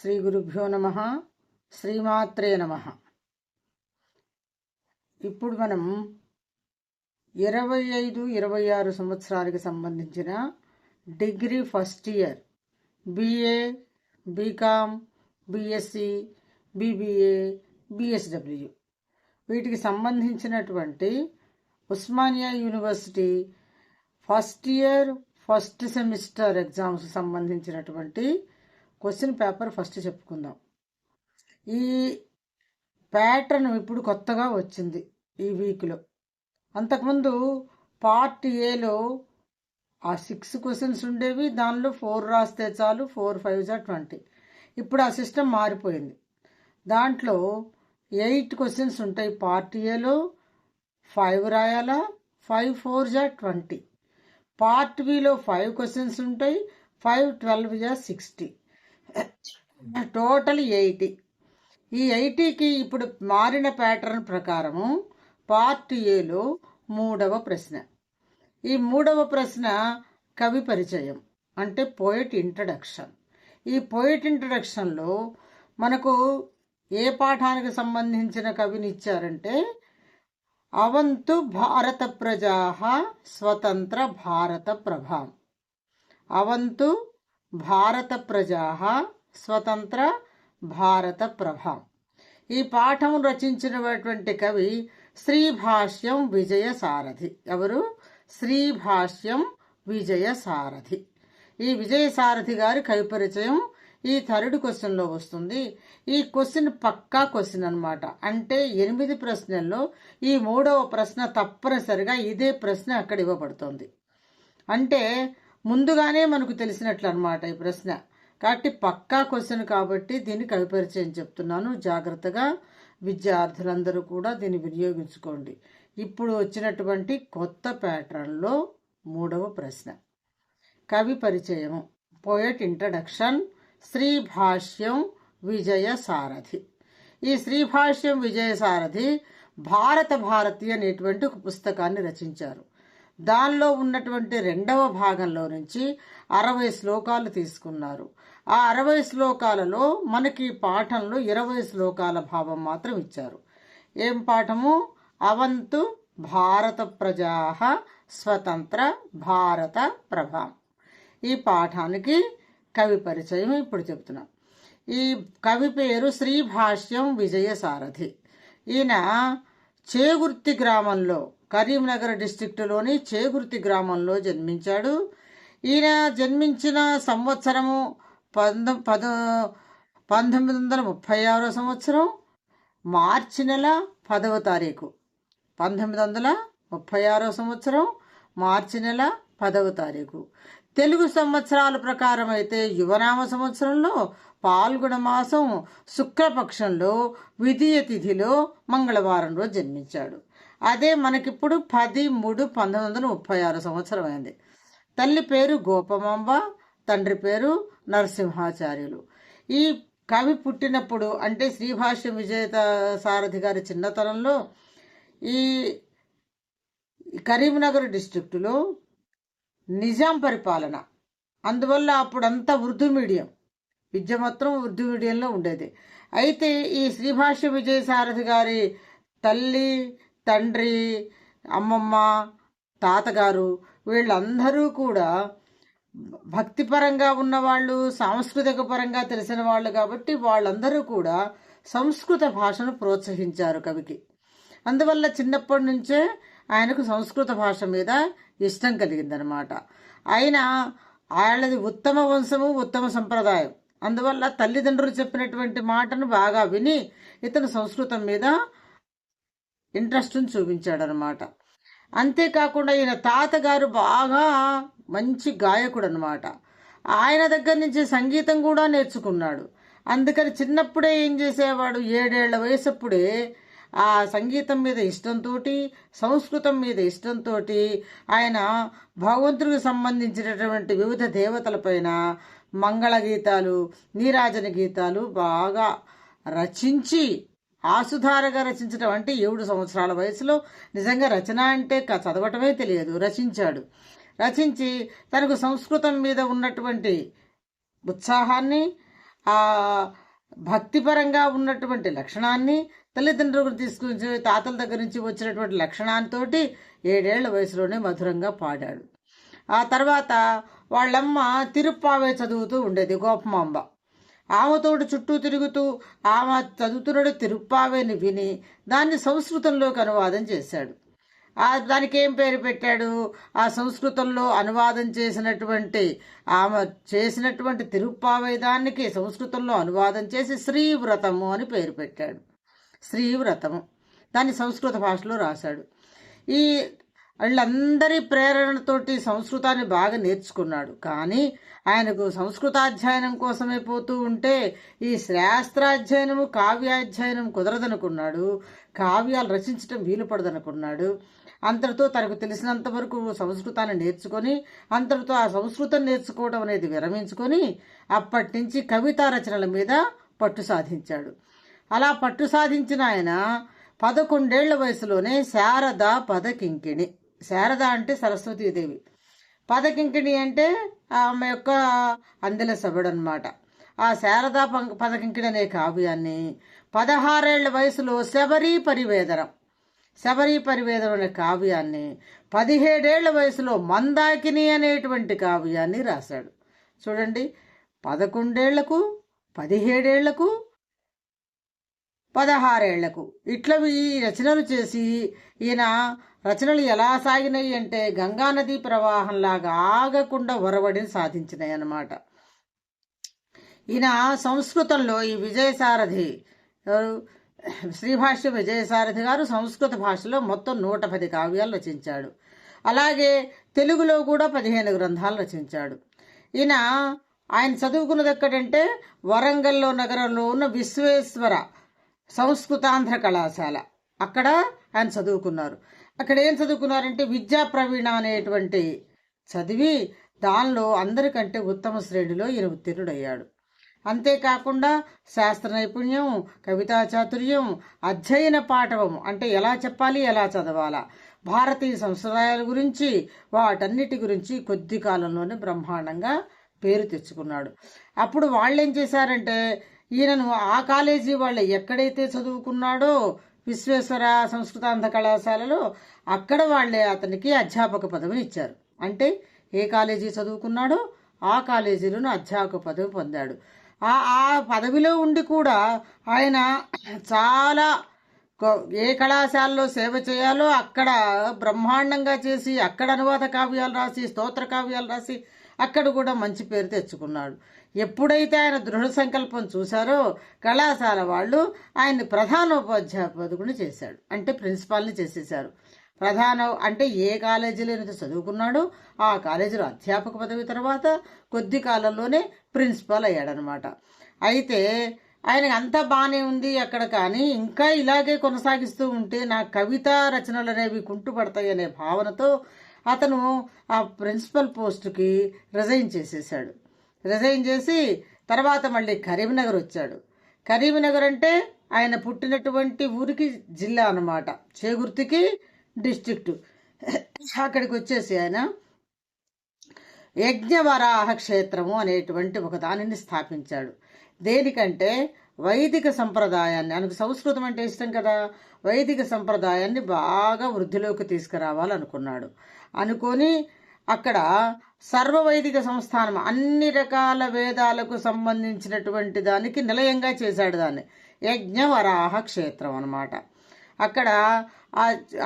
శ్రీ గురుభ్యో నమ శ్రీమాత్రే నమ. ఇప్పుడు మనం ఇరవై ఐదు ఇరవై ఆరు సంవత్సరాలకు సంబంధించిన degree first year BA BCom BSc BBA BSW వీటికి సంబంధించినటువంటి Osmania university first year first semester exams సంబంధించినటువంటి క్వశ్చన్ పేపర్ ఫస్ట్ చెప్పుకుందాం. ఈ ప్యాటర్న్ ఇప్పుడు కొత్తగా వచ్చింది ఈ వీక్లో. అంతకుముందు పార్ట్ ఏలో ఆ సిక్స్ క్వశ్చన్స్ ఉండేవి దానిలో ఫోర్ రాస్తే చాలు ఫోర్ ఫైవ్ జా ట్వంటీ. ఇప్పుడు ఆ సిస్టమ్ మారిపోయింది. దాంట్లో ఎయిట్ క్వశ్చన్స్ ఉంటాయి పార్ట్ ఏలో ఫైవ్ రాయాలా ఫైవ్ ఫోర్ జా ట్వంటీ. పార్ట్ బిలో ఫైవ్ క్వశ్చన్స్ ఉంటాయి ఫైవ్ ట్వెల్వ్ జా సిక్స్టీ. Total eighty. ఈ ఎయిటీకి ఇప్పుడు మారిన ప్యాటర్న్ ప్రకారము పార్ట్ ఏలో మూడవ ప్రశ్న. ఈ మూడవ ప్రశ్న కవి పరిచయం అంటే పోయిట్ ఇంట్రడక్షన్ ఈ పోయిట్ ఇంట్రడక్షన్లో మనకు ఏ పాఠానికి సంబంధించిన కవిని ఇచ్చారంటే అవంతు భారత ప్రజా స్వతంత్ర భారత ప్రభావం అవంతు భారత ప్రజా స్వతంత్ర భారత ప్రభ. ఈ పాఠం రచించినటువంటి కవి శ్రీభాష్యం విజయ సారథి ఎవరు? శ్రీభాష్యం విజయ సారథి ఈ విజయ సారథి గారి కవి పరిచయం ఈ థర్డ్ క్వశ్చన్లో వస్తుంది. ఈ క్వశ్చన్ పక్కా క్వశ్చన్ అనమాట అంటే ఎనిమిది ప్రశ్నల్లో ఈ మూడవ ప్రశ్న తప్పనిసరిగా ఇదే ప్రశ్న అక్కడ ఇవ్వబడుతుంది. అంటే ముందుగానే మనకు తెలిసినట్లు అనమాట ఈ ప్రశ్న. కాబట్టి పక్కా క్వశ్చన్ కాబట్టి దీన్ని కవి పరిచయం చెప్తున్నాను. జాగ్రత్తగా విద్యార్థులందరూ కూడా దీన్ని వినియోగించుకోండి. ఇప్పుడు వచ్చినటువంటి కొత్త ప్యాటర్న్లో మూడవ ప్రశ్న. కవి పరిచయము. పోయట్ ఇంట్రడక్షన్ శ్రీ భాష్యం విజయ సారథి ఈ శ్రీభాష్యం విజయ సారథి భారత భారతి అనేటువంటి ఒక పుస్తకాన్ని రచించారు. దానిలో ఉన్నటువంటి రెండవ భాగంలో నుంచి అరవై శ్లోకాలు తీసుకున్నారు. ఆ అరవై శ్లోకాలలో మనకి పాఠంలో ఇరవై శ్లోకాల భావం మాత్రం ఇచ్చారు. ఏం పాఠము? అవంతు భారత ప్రజా స్వతంత్ర భారత ప్రభాం. ఈ పాఠానికి కవి పరిచయం ఇప్పుడు చెప్తున్నాం. ఈ కవి పేరు శ్రీభాష్యం విజయ సారథి ఈయన చేగుర్తి గ్రామంలో కరీంనగర్ డిస్టిక్టులోని చేగుర్తి గ్రామంలో జన్మించాడు. ఈయన జన్మించిన సంవత్సరము పంద పద పంతొమ్మిది వందల ముప్పై ఆరో సంవత్సరం మార్చి నెల పదవ తారీఖు. పంతొమ్మిది వందల ముప్పై ఆరో సంవత్సరం మార్చి నెల పదవ తారీఖు. తెలుగు సంవత్సరాల ప్రకారం అయితే యువనామ సంవత్సరంలో పాల్గొన మాసం శుక్లపక్షంలో విధియ తిథిలో మంగళవారం రోజు జన్మించాడు. అదే మనకిప్పుడు పది మూడు పంతొమ్మిది వందల ముప్పై ఆరు సంవత్సరం అయింది తల్లి పేరు గోపమాంబ తండ్రి పేరు నరసింహాచార్యులు. ఈ కవి పుట్టినప్పుడు అంటే శ్రీభాష్య విజేత సారథి గారి చిన్నతనంలో ఈ కరీంనగర్ డిస్ట్రిక్టులో నిజాం పరిపాలన. అందువల్ల అప్పుడంతా ఉర్దూ మీడియం. విద్య మాత్రం ఉర్దూ మీడియంలో ఉండేది. అయితే ఈ శ్రీభాష్య విజయ సారథి గారి తల్లి తండ్రి అమ్మమ్మ తాతగారు వీళ్ళందరూ కూడా భక్తిపరంగా ఉన్నవాళ్ళు సాంస్కృతిక పరంగా తెలిసిన వాళ్ళు కాబట్టి వాళ్ళందరూ కూడా సంస్కృత భాషను ప్రోత్సహించారు కవికి. అందువల్ల చిన్నప్పటి నుంచే ఆయనకు సంస్కృత భాష మీద ఇష్టం కలిగిందనమాట ఆయన వాళ్ళది ఉత్తమ వంశము ఉత్తమ సంప్రదాయం. అందువల్ల తల్లిదండ్రులు చెప్పినటువంటి మాటను బాగా విని ఇతను సంస్కృతం మీద ఇంట్రెస్ట్ని చూపించాడనమాట. అంతేకాకుండా ఈయన తాతగారు బాగా మంచి గాయకుడు అనమాట ఆయన దగ్గర నుంచి సంగీతం కూడా నేర్చుకున్నాడు. అందుకని చిన్నప్పుడే ఏం చేసేవాడు? ఏడేళ్ళ వయసప్పుడే ఆ సంగీతం మీద ఇష్టంతో సంస్కృతం మీద ఇష్టంతో ఆయన భగవంతుడికి సంబంధించినటువంటి వివిధ దేవతలపైన మంగళ గీతాలు నీరాజన గీతాలు బాగా రచించి ఆసుధారగా రచించడం అంటే ఏడు సంవత్సరాల వయసులో నిజంగా రచన అంటే చదవటమే తెలియదు. రచించాడు. రచించి తనకు సంస్కృతం మీద ఉన్నటువంటి ఉత్సాహాన్ని ఆ భక్తిపరంగా ఉన్నటువంటి లక్షణాన్ని తల్లిదండ్రులకు తీసుకుని తాతల దగ్గర నుంచి వచ్చినటువంటి లక్షణాంతోటి ఏడేళ్ళ వయసులోనే మధురంగా పాడాడు. ఆ తర్వాత వాళ్ళమ్మ తిరుప్పావే చదువుతూ ఉండేది గోపమాంబ. ఆమెతోడు చుట్టూ తిరుగుతూ ఆమె చదువుతున్నాడు తిరుప్పావేని విని దాన్ని సంస్కృతంలోకి అనువాదం చేశాడు. ఆ దానికి ఏం పేరు పెట్టాడు? ఆ సంస్కృతంలో అనువాదం చేసినటువంటి ఆమె చేసినటువంటి తిరుప్పావేదానికి సంస్కృతంలో అనువాదం చేసి శ్రీవ్రతము అని పేరు పెట్టాడు. శ్రీవ్రతము. దాన్ని సంస్కృత భాషలో రాశాడు. ఈ వాళ్ళందరి ప్రేరణతోటి సంస్కృతాన్ని బాగా నేర్చుకున్నాడు. కానీ ఆయనకు సంస్కృతాధ్యయనం కోసమే పోతూ ఉంటే ఈ శాస్త్రాధ్యయనము కావ్యాధ్యయనం కుదరదనుకున్నాడు. కావ్యాలు రచించడం వీలు పడదనుకున్నాడు. అంతటితో తనకు తెలిసినంత వరకు సంస్కృతాన్ని నేర్చుకొని అంతటితో ఆ సంస్కృతం నేర్చుకోవడం అనేది విరమించుకొని అప్పటి నుంచి కవితా రచనల మీద పట్టు సాధించాడు. అలా పట్టు సాధించిన ఆయన పదకొండేళ్ళ వయసులోనే శారద పదకింకిణి. శారద అంటే సరస్వతీదేవి పదకింకిణి అంటే ఆమె యొక్క అందెల సభడు అనమాట ఆ శారదా పం- పదకింకిణి అనే కావ్యాన్ని పదహారేళ్ళ వయసులో శబరి పరివేదనం శబరి పరివేదం అనే కావ్యాన్ని పదిహేడేళ్ళ వయసులో మందాకిని అనేటువంటి కావ్యాన్ని రాశాడు. చూడండి పదకొండేళ్ళకు పదిహేడేళ్ళకు పదహారేళ్ళకు. ఇట్లా ఈ రచనలు చేసి ఈయన రచనలు ఎలా సాగినాయి అంటే గంగానది ప్రవాహంలాగా ఆగకుండా ఒరవడిని సాధించినాయి అన్నమాట. ఈయన సంస్కృతంలో ఈ విజయసారథి శ్రీభాష్య విజయసారథి గారు సంస్కృత భాషలో మొత్తం నూట పది కావ్యాలు రచించాడు. అలాగే తెలుగులో కూడా పదిహేను గ్రంథాలు రచించాడు. ఈయన ఆయన చదువుకున్నది ఎక్కడంటే వరంగల్లో నగరంలో ఉన్న విశ్వేశ్వర సంస్కృతాంధ్ర కళాశాల. అక్కడ ఆయన చదువుకున్నారు. అక్కడ ఏం చదువుకున్నారంటే విద్యా ప్రవీణ అనేటువంటి చదివి దానిలో అందరికంటే ఉత్తమ శ్రేణిలో ఈయన ఉత్తీర్ణుడయ్యాడు. అంతేకాకుండా శాస్త్ర నైపుణ్యం కవితా చాతుర్యం అధ్యయన పాఠవం అంటే ఎలా చెప్పాలి ఎలా చదవాలా? భారతీయ సంప్రదాయాల గురించి వాటన్నిటి గురించి కొద్ది కాలంలోనే బ్రహ్మాండంగా పేరు తెచ్చుకున్నాడు. అప్పుడు వాళ్ళు ఏం చేశారంటే ఈయనను ఆ కాలేజీ వాళ్ళు ఎక్కడైతే చదువుకున్నాడో విశ్వేశ్వర సంస్కృతాంధ కళాశాలలో అక్కడ వాళ్ళే అతనికి అధ్యాపక పదవిని ఇచ్చారు. అంటే ఏ కాలేజీ చదువుకున్నాడో ఆ కాలేజీలోనూ అధ్యాపక పదవి పొందాడు. ఆ ఆ పదవిలో ఉండి కూడా ఆయన చాలా ఏ కళాశాలలో సేవ చేయాలో అక్కడ బ్రహ్మాండంగా చేసి అక్కడ అనువాద కావ్యాలు రాసి స్తోత్ర కావ్యాలు రాసి అక్కడ కూడా మంచి పేరు తెచ్చుకున్నాడు. ఎప్పుడైతే ఆయన దృఢ సంకల్పం చూశారో కళాశాల వాళ్ళు ఆయన్ని ప్రధానోపాధ్యాపకుని చేశాడు. అంటే ప్రిన్సిపాల్ని చేసేశారు. ప్రధాన అంటే ఏ కాలేజీలో అయితే చదువుకున్నాడో. ఆ కాలేజీలో అధ్యాపక పదవి తర్వాత కొద్ది కాలంలోనే ప్రిన్సిపాల్ అయ్యాడనమాట. అయితే ఆయనకు అంతా బాగానే ఉంది అక్కడ కానీ ఇంకా ఇలాగే కొనసాగిస్తూ ఉంటే నా కవితా రచనలు అనేవి కుంటుపడతాయి అనే భావనతో అతను ఆ ప్రిన్సిపల్ పోస్టుకి రిజైన్ చేసేసాడు రిజైన్ చేసి తర్వాత మళ్ళీ కరీంనగర్ వచ్చాడు. కరీంనగర్ అంటే ఆయన పుట్టినటువంటి ఊరికి జిల్లా అనమాట చేగుర్తికి డిస్ట్రిక్ట్. అక్కడికి వచ్చేసి ఆయన యజ్ఞవరాహ క్షేత్రము అనేటువంటి ఒక దానిని స్థాపించాడు. దేనికంటే వైదిక సంప్రదాయాన్ని ఆయనకు సంస్కృతం అంటే ఇష్టం కదా వైదిక సంప్రదాయాన్ని బాగా వృద్ధిలోకి తీసుకురావాలనుకున్నాడు. అనుకొని అక్కడ సర్వవైదిక సంస్థానం అన్ని రకాల వేదాలకు సంబంధించినటువంటి దానికి నిలయంగా చేశాడు దాన్ని. యజ్ఞవరాహ క్షేత్రం అనమాట అక్కడ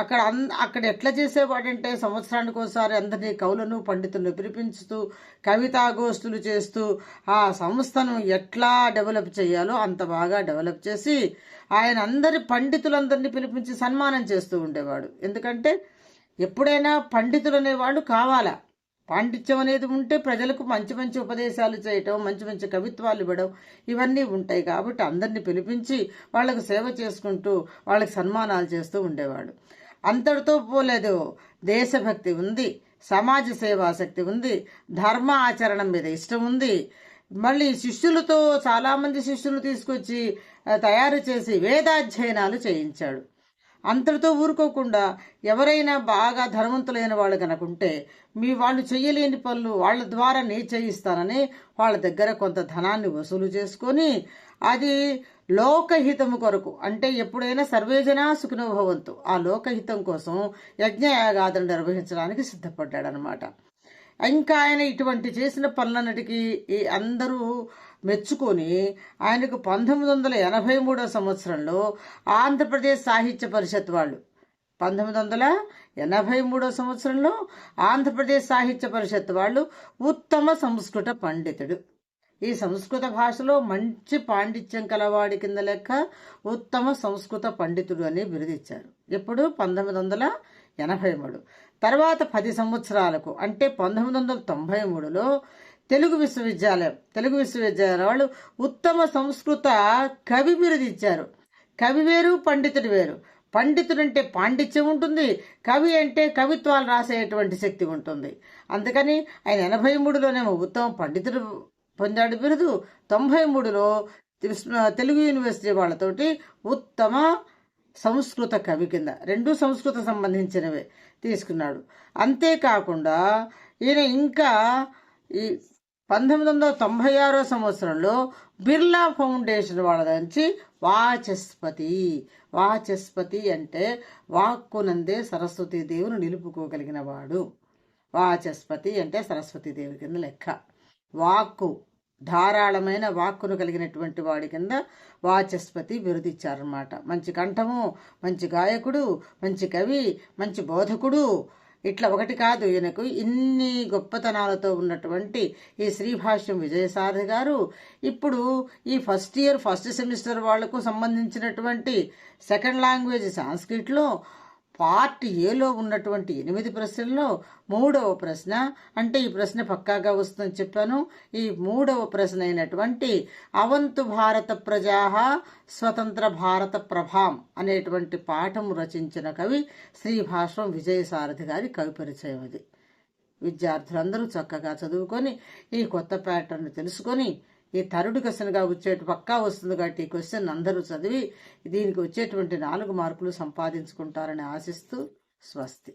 అక్కడ అన్ అక్కడ ఎట్లా చేసేవాడంటే సంవత్సరానికి ఒకసారి అందరినీ కవులను పండితులను పిలిపించుతూ కవితాగోష్ఠులు చేస్తూ ఆ సంస్థను ఎట్లా డెవలప్ చేయాలో అంత బాగా డెవలప్ చేసి ఆయన అందరి పండితులందరినీ పిలిపించి సన్మానం చేస్తూ ఉండేవాడు. ఎందుకంటే ఎప్పుడైనా పండితులు అనేవాళ్ళు కావాలా? పాండిత్యం అనేది ఉంటే ప్రజలకు మంచి మంచి ఉపదేశాలు చేయటం మంచి మంచి కవిత్వాలు ఇవ్వడం ఇవన్నీ ఉంటాయి కాబట్టి అందరినీ పిలిపించి వాళ్ళకు సేవ చేసుకుంటూ వాళ్ళకి సన్మానాలు చేస్తూ ఉండేవాడు. అంతటితో పోలేదు. దేశభక్తి ఉంది సమాజ సేవాశక్తి ఉంది ధర్మ ఆచరణ మీద ఇష్టం ఉంది. మళ్ళీ శిష్యులతో చాలామంది శిష్యులు తీసుకొచ్చి తయారు చేసి వేదాధ్యయనాలు చేయించాడు. అంతటితో ఊరుకోకుండా ఎవరైనా బాగా ధనవంతులైన వాళ్ళు కనుకుంటే మీ వాళ్ళు చేయలేని పనులు వాళ్ళ ద్వారా నే చేయిస్తానని వాళ్ళ దగ్గర కొంత ధనాన్ని వసూలు చేసుకొని అది లోకహితము కొరకు అంటే ఎప్పుడైనా సర్వేజనా సుఖినోభవంతు ఆ లోకహితం కోసం యజ్ఞయాగాదులు నిర్వహించడానికి సిద్ధపడ్డాడనమాట ఇంకా ఆయన ఇటువంటి చేసిన పనులన్నిటికీ ఈ అందరూ మెచ్చుకొని ఆయనకు పంతొమ్మిది వందల ఎనభై మూడో సంవత్సరంలో ఆంధ్రప్రదేశ్ సాహిత్య పరిషత్ వాళ్ళు. పంతొమ్మిది వందల ఎనభై మూడో సంవత్సరంలో ఆంధ్రప్రదేశ్ సాహిత్య పరిషత్ వాళ్ళు ఉత్తమ సంస్కృత పండితుడు. ఈ సంస్కృత భాషలో మంచి పాండిత్యం కలవాడి కింద లెక్క ఉత్తమ సంస్కృత పండితుడు అని బిరుదిచ్చారు. ఎప్పుడు? పంతొమ్మిది వందల ఎనభై మూడు. తర్వాత పది సంవత్సరాలకు అంటే పంతొమ్మిది వందల తొంభై మూడులో తెలుగు విశ్వవిద్యాలయం తెలుగు విశ్వవిద్యాలయం వాళ్ళు ఉత్తమ సంస్కృత కవి బిరుదిచ్చారు. కవి వేరు పండితుడు వేరు. పండితుడు అంటే పాండిత్యం ఉంటుంది కవి అంటే కవిత్వాలు రాసేటువంటి శక్తి ఉంటుంది. అందుకని ఆయన ఎనభై మూడులోనేమో ఉత్తమ పండితుడు పొందాడు బిరుదు. తొంభై మూడులో తెలుగు యూనివర్సిటీ వాళ్ళతోటి ఉత్తమ సంస్కృత కవి కింద రెండు సంస్కృత సంబంధించినవే. తీసుకున్నాడు. అంతేకాకుండా ఈయన ఇంకా ఈ పంతొమ్మిది వందల తొంభై ఆరో సంవత్సరంలో బిర్లా ఫౌండేషన్ వాళ్ళ నుంచి వాచస్పతి వాచస్పతి అంటే వాక్కునందే సరస్వతీ దేవుని నిలుపుకోగలిగిన వాడు వాచస్పతి అంటే సరస్వతీదేవి కింద లెక్క. వాక్కు ధారాళమైన వాక్కును కలిగినటువంటి వాడి కింద వాచస్పతి బిరుదిచ్చారనమాట మంచి కంఠము మంచి గాయకుడు మంచి కవి మంచి బోధకుడు. ఇట్లా ఒకటి కాదు ఈయనకు ఇన్ని గొప్పతనాలతో ఉన్నటువంటి ఈ శ్రీభాష్యం విజయసారథి గారు. ఇప్పుడు ఈ ఫస్ట్ ఇయర్ ఫస్ట్ సెమిస్టర్ వాళ్ళకు సంబంధించినటువంటి సెకండ్ లాంగ్వేజ్ సాంస్క్రిట్లో పార్ట్ ఏలో ఉన్నటువంటి ఎనిమిది ప్రశ్నల్లో మూడవ ప్రశ్న అంటే ఈ ప్రశ్న పక్కాగా వస్తుందని చెప్పాను. ఈ మూడవ ప్రశ్న అయినటువంటి అవంతు భారత ప్రజా స్వతంత్ర భారత ప్రభాం అనేటువంటి పాఠం రచించిన కవి శ్రీ శ్రీభాష్వం విజయసారథి గారి కవి పరిచయం అది. విద్యార్థులందరూ చక్కగా చదువుకొని ఈ కొత్త ప్యాటర్న్ తెలుసుకొని ఈ తరుడు క్వశ్చన్గా వచ్చేటు పక్కా వస్తుంది కాబట్టి ఈ క్వశ్చన్ అందరూ చదివి దీనికి వచ్చేటువంటి నాలుగు మార్కులు సంపాదించుకుంటారని ఆశిస్తూ స్వస్తి.